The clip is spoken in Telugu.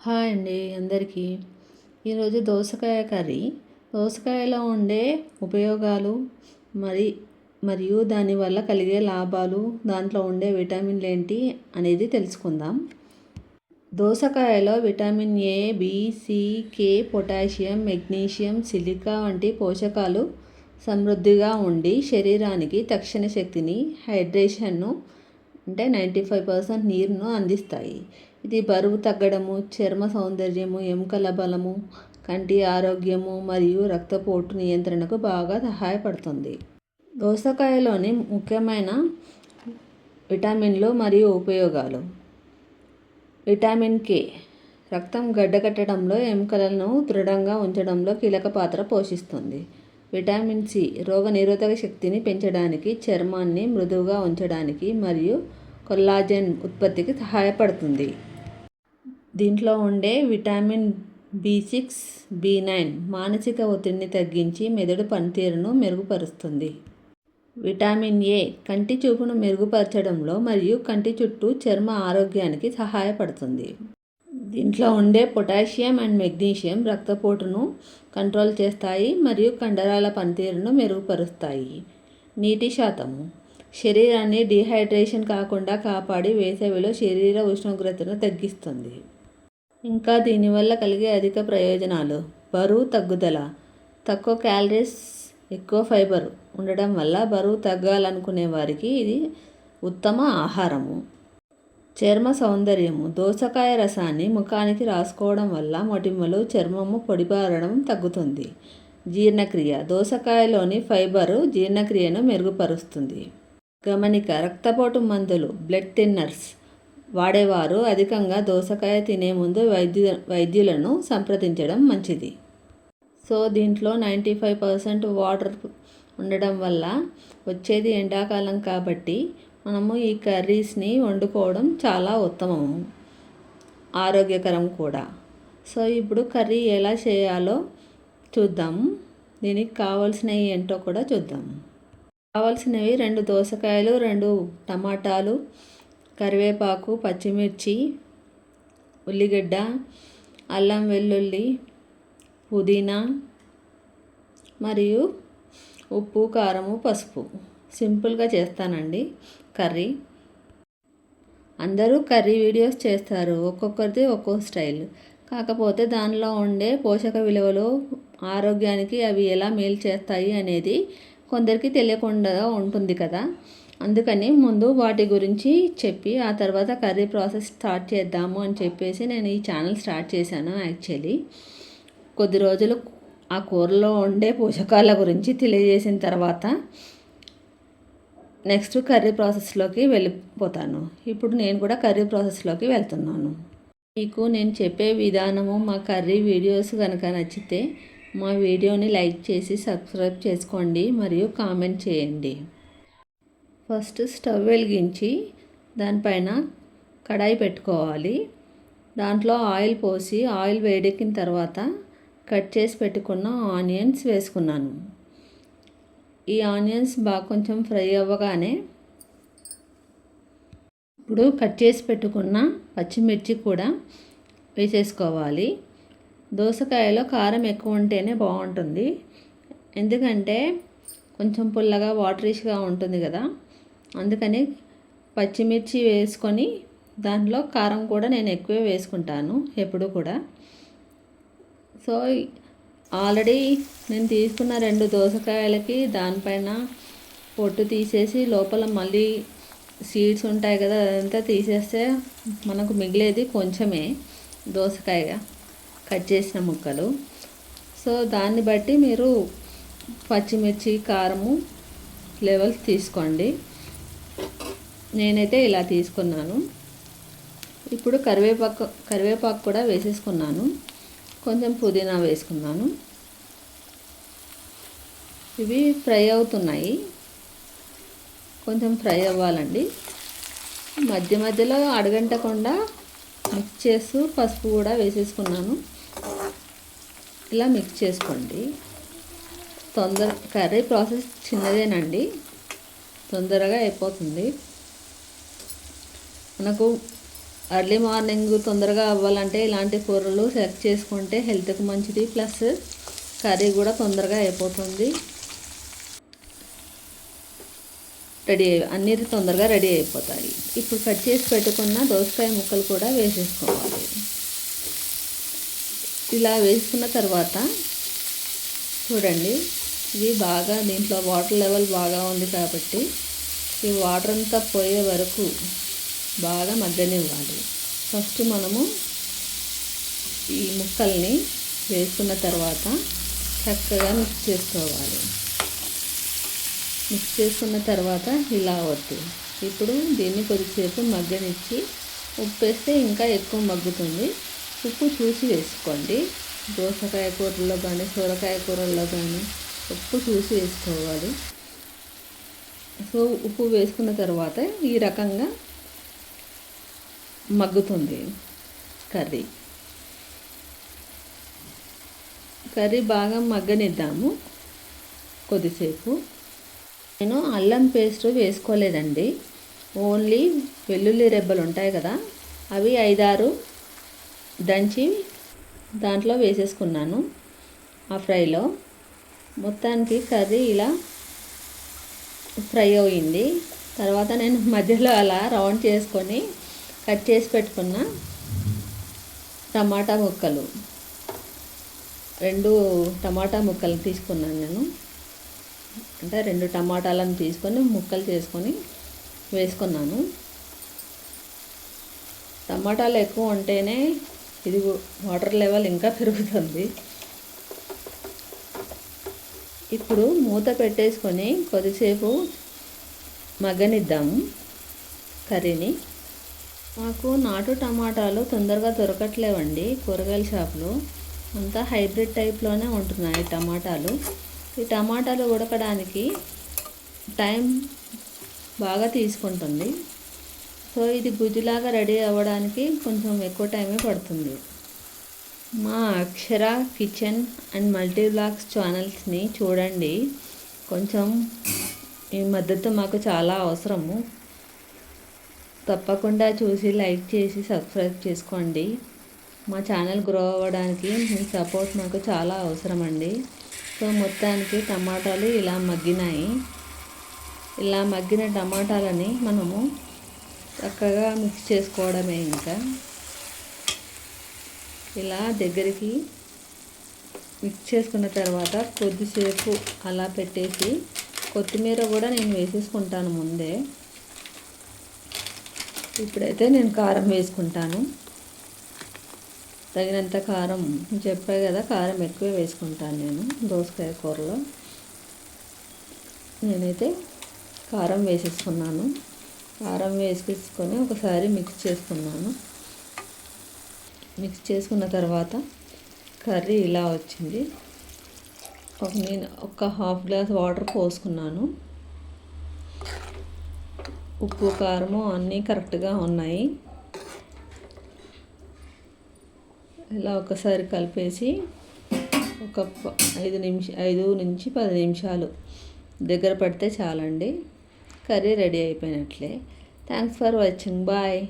హాయ్ అండి అందరికీ. ఈరోజు దోసకాయ కర్రీ. దోసకాయలో ఉండే ఉపయోగాలు మరి మరియు దానివల్ల కలిగే లాభాలు దాంట్లో ఉండే విటమిన్లు ఏంటి అనేది తెలుసుకుందాం. దోసకాయలో vitamin A B C K potassium magnesium silica వంటి పోషకాలు సమృద్ధిగా ఉండి శరీరానికి తక్షణ శక్తిని హైడ్రేషన్ను అంటే నైంటీ ఫైవ్ పర్సెంట్ నీరును అందిస్తాయి. ఇది బరువు తగ్గడము చర్మ సౌందర్యము ఎముకల బలము కంటి ఆరోగ్యము మరియు రక్తపోటు నియంత్రణకు బాగా సహాయపడుతుంది. దోసకాయలోని ముఖ్యమైన విటమిన్లు మరియు ఉపయోగాలు. విటమిన్ కే రక్తం గడ్డకట్టడంలో ఎముకలను దృఢంగా ఉంచడంలో కీలక పాత్ర పోషిస్తుంది. విటమిన్ సి రోగనిరోధక శక్తిని పెంచడానికి చర్మాన్ని మృదువుగా ఉంచడానికి మరియు కొల్లాజెన్ ఉత్పత్తికి సహాయపడుతుంది. దీంట్లో ఉండే vitamin B six B nine మానసిక ఒత్తిడిని తగ్గించి మెదడు పనితీరును మెరుగుపరుస్తుంది. విటమిన్ ఏ కంటి చూపును మెరుగుపరచడంలో మరియు కంటి చుట్టూ చర్మ ఆరోగ్యానికి సహాయపడుతుంది. దీంట్లో ఉండే పొటాషియం అండ్ మెగ్నీషియం రక్తపోటును కంట్రోల్ చేస్తాయి మరియు కండరాల పనితీరును మెరుగుపరుస్తాయి. నీటి శాతము. శరీరాన్ని డిహైడ్రేషన్ కాకుండా కాపాడి వేసవిలో శరీర ఉష్ణోగ్రతను తగ్గిస్తుంది. ఇంకా దీనివల్ల కలిగే అధిక ప్రయోజనాలు. బరువు తగ్గుదల. తక్కువ క్యాలరీస్ ఎక్కువ ఫైబర్ ఉండడం వల్ల బరువు తగ్గాలనుకునే వారికి ఇది ఉత్తమ ఆహారము. చర్మ సౌందర్యము. దోసకాయ రసాన్ని ముఖానికి రాసుకోవడం వల్ల మొటిమలు చర్మము పొడిబారడం తగ్గుతుంది. జీర్ణక్రియ. దోసకాయలోని ఫైబరు జీర్ణక్రియను మెరుగుపరుస్తుంది. గమనిక. రక్తపోటు మందులు. బ్లడ్ థిన్నర్స్ వాడేవారు అధికంగా దోసకాయ తినే ముందు వైద్యు వైద్యులను సంప్రదించడం మంచిది. సో దీంట్లో నైంటీ ఫైవ్ పర్సెంట్ వాటర్ ఉండడం వల్ల వచ్చేది ఎండాకాలం కాబట్టి మనము ఈ కర్రీస్ని వండుకోవడం చాలా ఉత్తమము ఆరోగ్యకరం కూడా. సో ఇప్పుడు కర్రీ ఎలా చేయాలో చూద్దాము దీనికి కావాల్సినవి ఏంటో కూడా చూద్దాము కావాల్సినవి రెండు దోసకాయలు రెండు టమాటాలు కరివేపాకు పచ్చిమిర్చి ఉల్లిగడ్డ అల్లం వెల్లుల్లి పుదీనా మరియు ఉప్పు కారము పసుపు. సింపుల్గా చేస్తానండి. కర్రీ. అందరూ కర్రీ వీడియోస్ చేస్తారు. ఒక్కొక్కరిది ఒక్కో స్టైల్. కాకపోతే దానిలో ఉండే పోషక విలువలు ఆరోగ్యానికి అవి ఎలా మేలు చేస్తాయి అనేది కొందరికి తెలియకుండా ఉంటుంది కదా. అందుకని ముందు వాటి గురించి చెప్పి ఆ తర్వాత కర్రీ ప్రాసెస్ స్టార్ట్ చేద్దాము అని చెప్పేసి నేను ఈ ఛానల్ స్టార్ట్ చేశాను యాక్చువల్లీ. కొద్ది రోజులు ఆ కూరలో ఉండే పోషకాల గురించి తెలియజేసిన తర్వాత నెక్స్ట్ కర్రీ ప్రాసెస్లోకి వెళ్ళిపోతాను. ఇప్పుడు నేను కూడా కర్రీ ప్రాసెస్లోకి వెళ్తున్నాను. మీకు నేను చెప్పే విధానము మా కర్రీ వీడియోస్ కనుక నచ్చితే మా వీడియోని లైక్ చేసి సబ్స్క్రైబ్ చేసుకోండి మరియు కామెంట్ చేయండి. ఫస్ట్ స్టవ్ వెలిగించి దానిపైన కడాయి పెట్టుకోవాలి. దాంట్లో ఆయిల్ పోసి ఆయిల్ వేడెక్కిన తర్వాత కట్ చేసి పెట్టుకున్న ఆనియన్స్ వేసుకున్నాను. ఈ ఆనియన్స్ బాగా కొంచెం ఫ్రై అవ్వగానే ఇప్పుడు కట్ చేసి పెట్టుకున్న పచ్చిమిర్చి కూడా వేసేసుకోవాలి. దోసకాయలో కారం ఎక్కువ ఉంటేనే బాగుంటుంది. ఎందుకంటే కొంచెం పుల్లగా వాటరీష్గా ఉంటుంది కదా. అందుకని పచ్చిమిర్చి వేసుకొని దాంట్లో కారం కూడా నేను ఎక్కువే వేసుకుంటాను ఎప్పుడు కూడా. సో ఆల్రెడీ నేను తీసుకున్న రెండు దోసకాయలకి దానిపైన పొట్టు తీసేసి లోపల మళ్ళీ సీడ్స్ ఉంటాయి కదా అదంతా తీసేస్తే మనకు మిగిలేది కొంచెమే దోసకాయ కట్ చేసిన ముక్కలు. సో దాన్ని బట్టి మీరు పచ్చిమిర్చి కారము లెవెల్స్ తీసుకోండి. నేనైతే ఇలా తీసుకున్నాను. ఇప్పుడు కరివేపాకు కరివేపాకు కూడా వేసేసుకున్నాను. కొంచెం పుదీనా వేసుకున్నాను. ఇవి ఫ్రై అవుతున్నాయి. కొంచెం ఫ్రై అవ్వాలండి. మధ్య మధ్యలో అడగంటకుండా మిక్స్ చేస్తూ పసుపు కూడా వేసేసుకున్నాను. ఇలా మిక్స్ చేసుకోండి. తొందర కర్రీ ప్రాసెస్ చిన్నదేనండి. తొందరగా అయిపోతుంది. మనకు ఎర్లీ మార్నింగ్ తొందరగా అవ్వాలంటే ఇలాంటి కూరలు సెలెక్ట్ చేసుకుంటే హెల్త్కి మంచిది. ప్లస్ కర్రీ కూడా తొందరగా అయిపోతుంది. రెడీ అన్నీ తొందరగా రెడీ అయిపోతాయి. ఇప్పుడు కట్ చేసి పెట్టుకున్న దోసకాయ ముక్కలు కూడా వేసేసుకోవాలి. ఇలా వేసుకున్న తర్వాత చూడండి ఇవి బాగా దీంట్లో వాటర్ లెవెల్ బాగా ఉంది కాబట్టి ఈ వాటర్ అంతా పోయే వరకు బాగా మగ్గనివ్వాలి ఫస్ట్ మనము ఈ ముక్కల్ని వేసుకున్న తర్వాత చక్కగా మిక్స్ చేసుకోవాలి. మిక్స్ చేసుకున్న తర్వాత ఇలా వద్దు. ఇప్పుడు దీన్ని కొద్దిసేపు మగ్గనిచ్చి ఉప్పు వేస్తే ఇంకా ఎక్కువ మగ్గుతుంది. ఉప్పు చూసి వేసుకోండి. దోసకాయ కూరల్లో కానీ సొరకాయ కూరల్లో కానీ ఉప్పు చూసి వేసుకోవాలి. సో ఉప్పు వేసుకున్న తర్వాత ఈ రకంగా మగ్గుతుంది కర్రీ. కర్రీ బాగా మగ్గనిద్దాము కొద్దిసేపు. నేను అల్లం పేస్ట్ వేసుకోలేదండి. ఓన్లీ వెల్లుల్లి రెబ్బలు ఉంటాయి కదా అవి ఐదారు దంచి దాంట్లో వేసేసుకున్నాను ఆ ఫ్రైలో. మొత్తానికి కర్రీ ఇలా ఫ్రై అయింది. తర్వాత నేను మధ్యలో అలా రౌండ్ చేసుకొని కట్ చేసి పెట్టుకున్న టమాటా ముక్కలు. రెండు టమాటా ముక్కలు తీసుకున్నాను నేను. అంటే రెండు టమాటాలను తీసుకొని ముక్కలు చేసుకొని వేసుకున్నాను. టమాటాలు ఎక్కువ ఉంటేనే ఇది వాటర్ లెవెల్ ఇంకా పెరుగుతుంది. ఇప్పుడు మూత పెట్టేసుకొని కొద్దిసేపు మగ్గనిద్దాము కర్రీని. మాకు నాటు టమాటాలు తొందరగా దొరకట్లేవండి కూరగాయల షాప్లో. అంతా హైబ్రిడ్ టైప్లోనే ఉంటున్నాయి టమాటాలు. ఈ టమాటాలు ఉడకడానికి టైం బాగా తీసుకుంటుంది. సో ఇది గుజ్జులాగా రెడీ అవ్వడానికి కొంచెం ఎక్కువ టైమే పడుతుంది. మా Akshara kitchen and multi blogs ఛానల్స్ని చూడండి. కొంచెం ఈ మద్దతు మాకు చాలా అవసరము. తప్పకుండా చూసి లైక్ చేసి సబ్స్క్రైబ్ చేసుకోండి. మా ఛానల్ గ్రో అవ్వడానికి మీ సపోర్ట్ మాకు చాలా అవసరం అండి సో మొత్తానికి టమాటాలు ఇలా మగ్గినాయి. ఇలా మగ్గిన టమాటాలని మనము చక్కగా మిక్స్ చేసుకోవడమే ఇంకా. ఇలా దగ్గరికి మిక్స్ చేసుకున్న తర్వాత కొద్దిసేపు అలా పెట్టేసి కొత్తిమీర కూడా నేను వేసేసుకుంటాను ముందే. ఇప్పుడైతే నేను కారం వేసుకుంటాను. తగినంత కారం చెప్పా కదా కారం ఎక్కువే వేసుకుంటాను నేను దోసకాయ కూరలో. నేనైతే కారం వేసేసుకున్నాను. కారం వేసుకొని ఒకసారి మిక్స్ చేసుకున్నాను. మిక్స్ చేసుకున్న తర్వాత కర్రీ ఇలా వచ్చింది. ఒక నేను ఒక హాఫ్ గ్లాస్ వాటర్ పోసుకున్నాను. ఉప్పు కారము అన్నీ కరెక్ట్గా ఉన్నాయి. ఇలా ఒకసారి కలిపేసి ఒక ఐదు నిమిష ఐదు నుంచి పది నిమిషాలు దగ్గర పడితే చాలండి. Curry ready అయిపోయినట్లే. Thanks for watching. Bye.